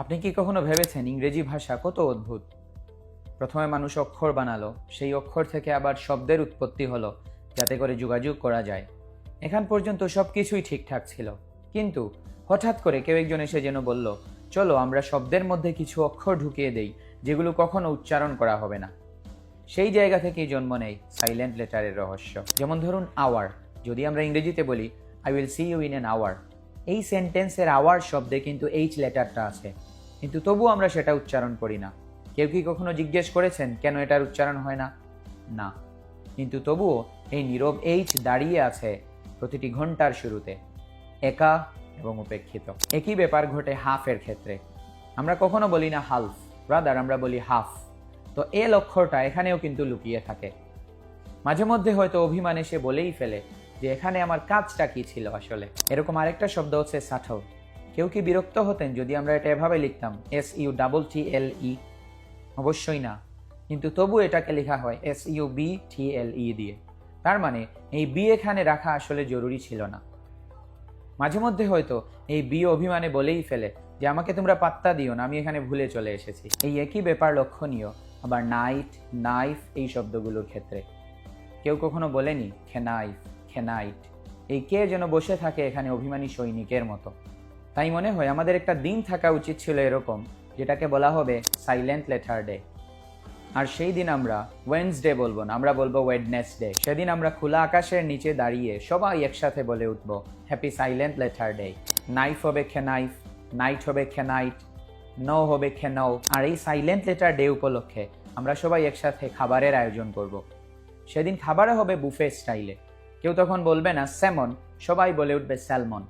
আপনি কি কখনো ভেবেছেন ইংরেজি ভাষা কত অদ্ভুত? প্রথমে মানুষ অক্ষর বানালো, সেই অক্ষর থেকে আবার শব্দের উৎপত্তি হলো, যাতে করে যোগাযোগ করা যায়। এখান পর্যন্ত সব কিছুই ঠিকঠাক ছিল। কিন্তু হঠাৎ করে কেউ একজন এসে যেন বলল, চলো, আমরা শব্দের মধ্যে কিছু অক্ষর ঢুকিয়ে দেই, যেগুলো কখনো উচ্চারণ করা হবে না। সেই জায়গা থেকেই জন্ম নেয় সাইলেন্ট লেটারের রহস্য। যেমন ধরুন, আওয়ার। যদি আমরা ইংরেজিতে বলি, I will see you in an hour. এই সেন্টেন্সের আওয়ার শব্দে কিন্তু এইচ লেটারটা আছে। কিন্তু তবুও আমরা সেটা উচ্চারণ করি না। কেউ কি কখনো জিজ্ঞেস করেছেন, কেন এটার উচ্চারণ হয় না? না। কিন্তু তবুও এই নীরব এইচ দাঁড়িয়ে আছে প্রতিটি ঘণ্টার শুরুতে, একা এবং উপেক্ষিত। একই ব্যাপার ঘটে হাফের ক্ষেত্রে। আমরা কখনো বলি না হালফ, ব্রাদার, আমরা বলি হাফ। তো এ লক্ষ্যটা এখানেও কিন্তু লুকিয়ে থাকে। মাঝে মধ্যে হয়তো অভিমানে সে বলেই ফেলে যে, এখানে আমার কাজটা কি ছিল আসলে? এরকম আরেকটা শব্দ হচ্ছে সাঠল কেউ কি বিরক্ত হতেন যদি আমরা এটা এভাবে লিখতাম? S U double T L E অবশ্যই না। কিন্তু তবু এটাকে লেখা হয় S U B T L E দিয়ে। তার মানে এই বি এখানে রাখা আসলে জরুরি ছিল না। মাঝে মধ্যে হয়তো এই বি অভিমানে বলেই ফেলে যে, আমাকে তোমরা পাত্তা দিও না, আমি এখানে ভুলে চলে এসেছি। এই একই ব্যাপার লক্ষণীয় আবার নাইট নাইফ এই শব্দগুলোর ক্ষেত্রে। কেউ কখনো বলেনি খেনাইফ খেনাইট এই কে যেন বসে থাকে এখানে অভিমানী সৈনিকের মতো। তাই মনে হয় আমাদের একটা দিন থাকা উচিত ছিল এরকম, যেটাকে বলা হবে সাইলেন্ট লেটার ডে আর সেই দিন আমরা ওয়েন্সডে বলব না, আমরা বলব ওয়েডনেসডে সেদিন আমরা খোলা আকাশের নিচে দাঁড়িয়ে সবাই একসাথে বলে উঠবো happy silent letter day knife হবে খেনাইফ নাইট হবে খেনাইট ন হবে খে খেনৌ আর এই সাইলেন্ট লেটার ডে উপলক্ষে আমরা সবাই একসাথে খাবারের আয়োজন করব। সেদিন খাবারও হবে বুফে স্টাইলে কেউ তখন বলবে না স্যামন সবাই বলে উঠবে স্যালমন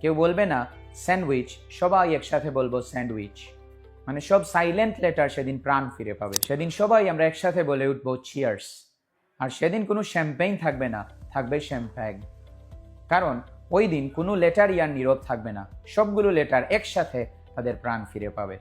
কেউ বলবে না স্যান্ডউইচ সবাই একসাথে বলব স্যান্ডউইচ মানে সব সাইলেন্ট লেটার সেদিন প্রাণ ফিরে পাবে। সেদিন সবাই আমরা একসাথে বলে উঠবো চিয়ার্স আর সেদিন কোনো শ্যাম্পেইন থাকবে না, থাকবে শ্যাম্প্যাগ কারণ ওই দিন কোনো লেটার ইয়ার নীরব থাকবে না, সবগুলো লেটার একসাথে তাদের প্রাণ ফিরে পাবে।